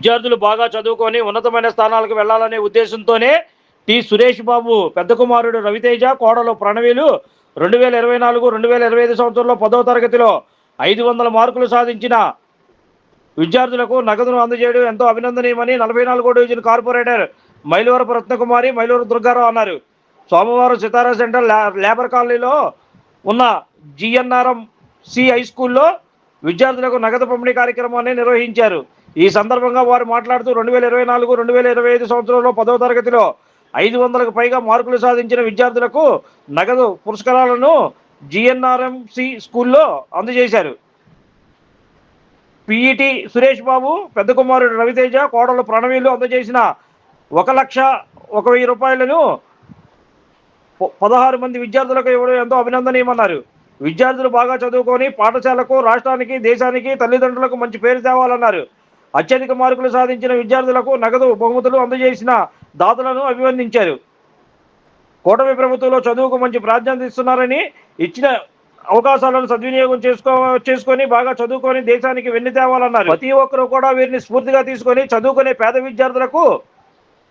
విద్యార్థులు బాగా చదువుకొని ఉన్నతమైన స్థానాలకు వెళ్ళాలనే ఉద్దేశంతోనే టి సురేష్ బాబు పెద్ద కుమారుడు రవితేజ కోడలు ప్రణవీలు రెండు వేల ఇరవై నాలుగు రెండు వేల ఇరవై ఐదు సంవత్సరంలో పదవ తరగతిలో ఐదు వందల మార్కులు సాధించిన విద్యార్థులకు నగదును అందజేయడం ఎంతో అభినందనీయమని నలభై నాలుగో డివిజన్ కార్పొరేటర్ మైలవరపు రత్నకుమారి మైలూరు దుర్గారావు అన్నారు. సోమవారం సితారా సెంటర్ లేబర్ కాలనీలో ఉన్న జిఎన్ఆర్ఎం సి హై స్కూల్లో విద్యార్థులకు నగదు పంపిణీ కార్యక్రమాన్ని నిర్వహించారు. ఈ సందర్భంగా వారు మాట్లాడుతూ రెండు వేల ఇరవై నాలుగు రెండు వేల ఇరవై ఐదు సంవత్సరంలో పదవ తరగతిలో ఐదు వందలకు పైగా మార్కులు సాధించిన విద్యార్థులకు నగదు పురస్కారాలను జిఎన్ఆర్ఎంసి స్కూల్లో అందజేశారు. పిఈటి సురేష్ బాబు పెద్ద కుమారుడు రవితేజ కోడలు ప్రణవీలు అందజేసిన ఒక లక్ష ఒక వెయ్యి రూపాయలను పదహారు మంది విద్యార్థులకు ఇవ్వడం ఎంతో అభినందనీయమన్నారు. విద్యార్థులు బాగా చదువుకొని పాఠశాలకు రాష్ట్రానికి దేశానికి తల్లిదండ్రులకు మంచి పేరు తేవాలన్నారు. అత్యధిక మార్కులు సాధించిన విద్యార్థులకు నగదు బహుమతులు అందజేసిన దాతలను అభివర్ణించారు కూటమి ప్రభుత్వంలో చదువుకు మంచి ప్రాధాన్యత ఇస్తున్నారని ఇచ్చిన అవకాశాలను సద్వినియోగం చేసుకో చేసుకొని బాగా చదువుకొని దేశానికి వెన్ను తేవాలన్నారు. ప్రతి ఒక్కరూ కూడా వీరిని స్ఫూర్తిగా తీసుకొని చదువుకునే పేద విద్యార్థులకు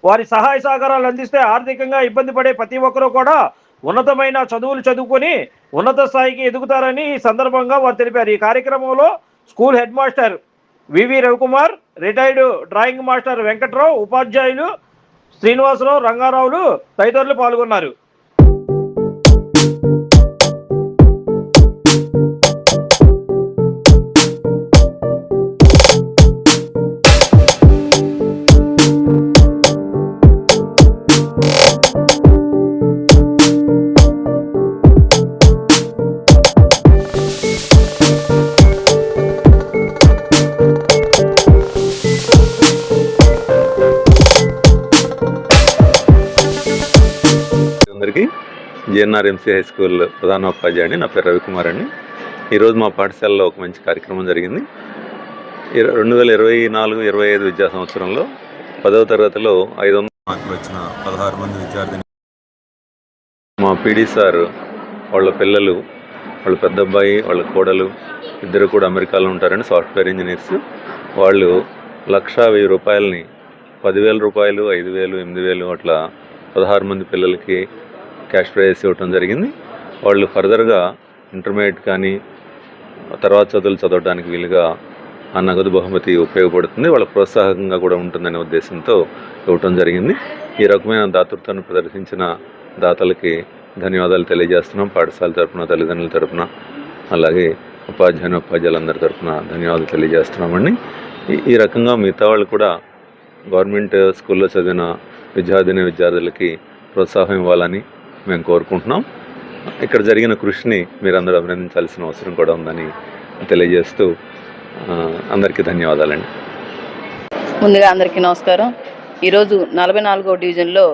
వారి సహాయ సహకారాలు అందిస్తే ఆర్థికంగా ఇబ్బంది పడే ప్రతి ఒక్కరూ కూడా ఉన్నతమైన చదువులు చదువుకొని ఉన్నత స్థాయికి ఎదుగుతారని ఈ సందర్భంగా వారు తెలిపారు. ఈ కార్యక్రమంలో school head master V V Ravikumar retired drawing master Venkatrao ఉపాధ్యాయులు శ్రీనివాసరావు రంగారావులు తదితరులు పాల్గొన్నారు. అందరికీ జిఎన్ఆర్ఎంసీ హై స్కూల్ ప్రధానోపాధ్యాయుని నా పేరు రవికుమార్ అండి ఈరోజు మా పాఠశాలలో ఒక మంచి కార్యక్రమం జరిగింది. రెండు వేల ఇరవై నాలుగు ఇరవై ఐదు విద్యా సంవత్సరంలో పదవ తరగతిలో ఐదు వందల మార్కులు వచ్చిన పదహారు మంది విద్యార్థిని మా పీడీ సార్ వాళ్ళ పిల్లలు వాళ్ళ పెద్ద అబ్బాయి వాళ్ళ కోడలు ఇద్దరు కూడా అమెరికాలో ఉంటారని సాఫ్ట్వేర్ ఇంజనీర్స్ వాళ్ళు లక్ష వెయ్యి రూపాయలని పదివేల రూపాయలు ఐదు వేలు ఎనిమిది వేలు అట్లా పదహారు మంది పిల్లలకి క్యాష్ ప్రైజెస్ ఇవ్వటం జరిగింది. వాళ్ళు ఫర్దర్గా ఇంటర్మీడియట్ కానీ తర్వాత చదువులు చదవడానికి వీలుగా ఆ నగదు బహుమతి ఉపయోగపడుతుంది. వాళ్ళ ప్రోత్సాహకంగా కూడా ఉంటుందనే ఉద్దేశంతో ఇవ్వటం జరిగింది. ఈ రకమైన దాతృత్వాన్ని ప్రదర్శించిన దాతలకి ధన్యవాదాలు తెలియజేస్తున్నాం. పాఠశాల తరఫున తల్లిదండ్రుల తరఫున అలాగే ఉపాధ్యాయుని ఉపాధ్యాయులందరి తరపున ధన్యవాదాలు తెలియజేస్తున్నామండి ఈ- ఈ రకంగా మిగతా వాళ్ళు కూడా గవర్నమెంట్ స్కూల్లో చదివిన విద్యార్థిని విద్యార్థులకి ప్రోత్సాహం ఇవ్వాలని మేము కోరుకుంటున్నాం. ఇక్కడ జరిగిన కృషిని మీరందరూ అభినందించాల్సిన అవసరం కూడా ఉందని తెలియజేస్తూ అందరికీ ధన్యవాదాలండి. ముందుగా అందరికీ నమస్కారం. ఈరోజు నలభై నాలుగో డివిజన్లో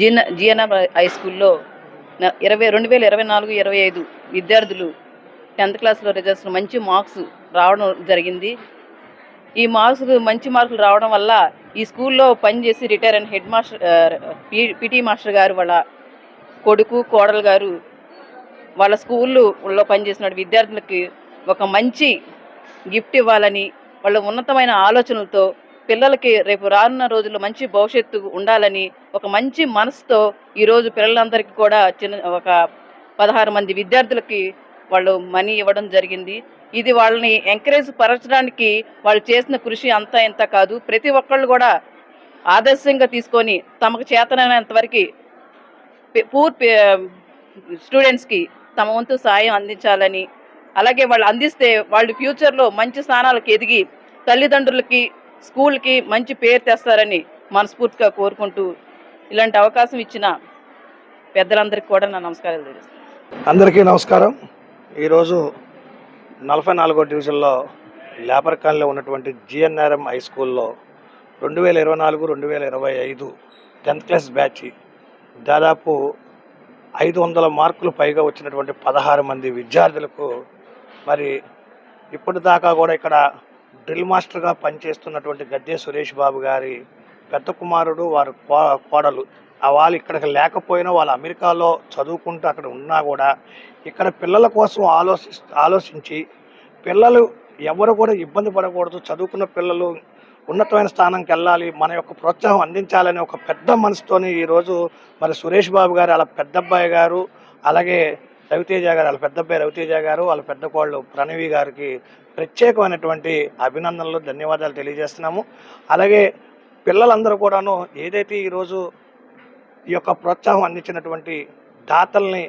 జీన జిఎన్ఆర్ హై స్కూల్లో ఇరవై రెండు వేల ఇరవై నాలుగు ఇరవై ఐదు విద్యార్థులు టెన్త్ క్లాస్లో రిజల్ట్స్ మంచి మార్క్స్ రావడం జరిగింది. ఈ మార్క్స్ మంచి మార్కులు రావడం వల్ల ఈ స్కూల్లో పనిచేసి రిటైర్ అయిన హెడ్ మాస్టర్ పిటి మాస్టర్ గారు వాళ్ళ కొడుకు కోడలు గారు వాళ్ళ స్కూల్లో పనిచేసిన విద్యార్థులకి ఒక మంచి గిఫ్ట్ ఇవ్వాలని వాళ్ళ ఉన్నతమైన ఆలోచనలతో పిల్లలకి రేపు రానున్న రోజుల్లో మంచి భవిష్యత్తు ఉండాలని ఒక మంచి మనసుతో ఈరోజు పిల్లలందరికీ కూడా చిన్న ఒక పదహారు మంది విద్యార్థులకి వాళ్ళు మనీ ఇవ్వడం జరిగింది. ఇది వాళ్ళని ఎంకరేజ్ పరచడానికి వాళ్ళు చేసిన కృషి అంతా ఇంత కాదు. ప్రతి ఒక్కళ్ళు కూడా ఆదర్శంగా తీసుకొని తమకు చేతనైనంత వరకు పూర్ స్టూడెంట్స్కి తమ వంతు సాయం అందించాలని అలాగే వాళ్ళు అందిస్తే వాళ్ళు ఫ్యూచర్లో మంచి స్థానాలకు ఎదిగి తల్లిదండ్రులకి స్కూల్కి మంచి పేరు తెస్తారని మనస్ఫూర్తిగా కోరుకుంటూ ఇలాంటి అవకాశం ఇచ్చిన పెద్దలందరికీ కూడా నా నమస్కారాలు తెలుస్తాను అందరికీ నమస్కారం. ఈరోజు నలభై నాలుగో డివిజన్లో లేబర్ కాలనీలో ఉన్నటువంటి జిఎన్ఆర్ఎం హై స్కూల్లో రెండు వేల ఇరవై నాలుగు రెండు వేల ఇరవై ఐదు టెన్త్ క్లాస్ బ్యాచ్ దాదాపు ఐదు వందల మార్కులు పైగా వచ్చినటువంటి పదహారు మంది విద్యార్థులకు మరి ఇప్పటిదాకా కూడా ఇక్కడ డ్రిల్ మాస్టర్గా పనిచేస్తున్నటువంటి గద్దె సురేష్ బాబు గారి పెద్ద కుమారుడు వారు కో- కోడలు. ఆ వాళ్ళు ఇక్కడికి లేకపోయినా వాళ్ళు అమెరికాలో చదువుకుంటూ అక్కడ ఉన్నా కూడా ఇక్కడ పిల్లల కోసం ఆలోచి ఆలోచించి పిల్లలు ఎవరు కూడా ఇబ్బంది పడకూడదు. చదువుకున్న పిల్లలు ఉన్నతమైన స్థానంకి వెళ్ళాలి మన యొక్క ప్రోత్సాహం అందించాలని ఒక పెద్ద మనసుతోని ఈరోజు మరి సురేష్ బాబు గారు వాళ్ళ పెద్దబ్బాయి గారు అలాగే రవితేజ గారు వాళ్ళ పెద్దబ్బాయి రవితేజ గారు వాళ్ళ పెద్ద కోళ్ళు ప్రణవి గారికి ప్రత్యేకమైనటువంటి అభినందనలు ధన్యవాదాలు తెలియజేస్తున్నాము. అలాగే పిల్లలందరూ కూడాను ఏదైతే ఈరోజు ఈ యొక్క ప్రోత్సాహం అందించినటువంటి దాతల్ని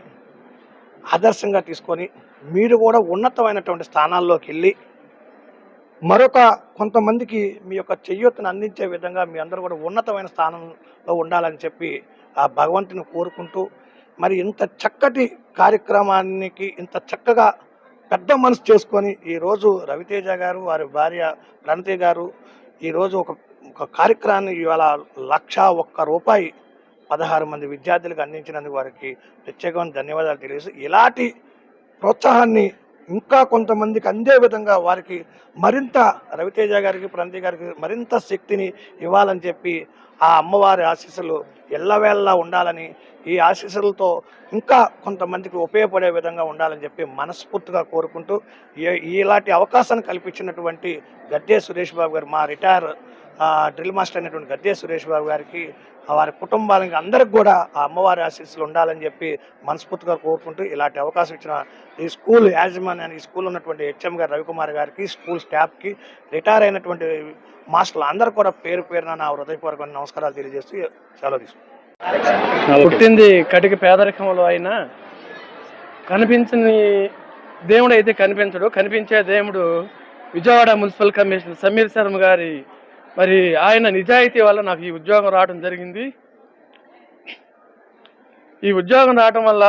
ఆదర్శంగా తీసుకొని మీరు కూడా ఉన్నతమైనటువంటి స్థానాల్లోకి వెళ్ళి మరొక కొంతమందికి మీ యొక్క చెయ్యొత్తును అందించే విధంగా మీ అందరూ కూడా ఉన్నతమైన స్థానంలో ఉండాలని చెప్పి ఆ భగవంతుని కోరుకుంటూ మరి ఇంత చక్కటి కార్యక్రమానికి ఇంత చక్కగా పెద్ద మనసు చేసుకొని ఈరోజు రవితేజ గారు వారి భార్య ప్రణతి గారు ఈరోజు ఒక ఒక కార్యక్రమాన్ని ఇవాళ లక్ష ఒక్క రూపాయి పదహారు మంది విద్యార్థులకు అందించినందుకు వారికి ప్రత్యేకమైన ధన్యవాదాలు తెలియజేసి ఇలాంటి ప్రోత్సాహాన్ని ఇంకా కొంతమందికి అందే విధంగా వారికి మరింత రవితేజ గారికి ప్రణతి గారికి మరింత శక్తిని ఇవ్వాలని చెప్పి ఆ అమ్మవారి ఆశీస్సులు ఎల్లవేళలా ఉండాలని ఈ ఆశీస్సులతో ఇంకా కొంతమందికి ఉపయోగపడే విధంగా ఉండాలని చెప్పి మనస్ఫూర్తిగా కోరుకుంటూ ఇలాంటి అవకాశాన్ని కల్పించినటువంటి గద్దే సురేష్ బాబు గారు మా రిటైర్ డ్రిల్ మాస్టర్ అయినటువంటి గద్దే సురేష్ బాబు గారికి వారి కుటుంబాలకి అందరికి కూడా ఆ అమ్మవారి ఆశీస్సులు ఉండాలని చెప్పి మనస్ఫూర్తిగా కోరుకుంటూ ఇలాంటి అవకాశం ఇచ్చిన ఈ స్కూల్ యాజమాన్యాన్ని ఈ స్కూల్ ఉన్నటువంటి హెచ్ఎం గారు రవికుమార్ గారికి స్కూల్ స్టాఫ్కి రిటైర్ అయినటువంటి మాస్టర్లు అందరూ కూడా పేరు పేరున నా హృదయపూర్వక నమస్కారాలు తెలియజేస్తూ సెలవు తీసుకున్నాను పుట్టింది కటిక పేదరికంలో అయినా కనిపించని దేవుడు అయితే కనిపించడు. కనిపించే దేవుడు విజయవాడ మున్సిపల్ కమిషనర్ సమీర్ శర్మ గారి మరి ఆయన నిజాయితీ వల్ల నాకు ఈ ఉద్యోగం రావడం జరిగింది. ఈ ఉద్యోగం రావడం వల్ల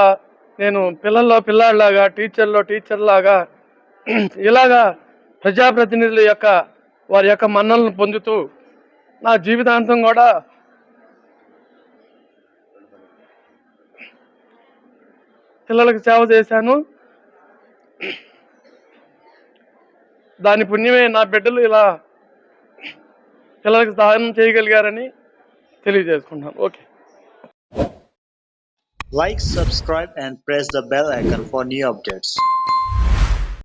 నేను పిల్లల్లో పిల్లాడిలాగా టీచర్లో టీచర్లాగా ఇలాగా ప్రజాప్రతినిధుల యొక్క వారి యొక్క మన్నలను పొందుతూ నా జీవితాంతం కూడా పిల్లలకు సేవ చేశాను. దాని పుణ్యమే నా బిడ్డలు ఇలా పిల్లలకు సహాయం చేయగలిగారని తెలియజేసుకుంటున్నాను. Okay. Like subscribe and press the bell icon for new updates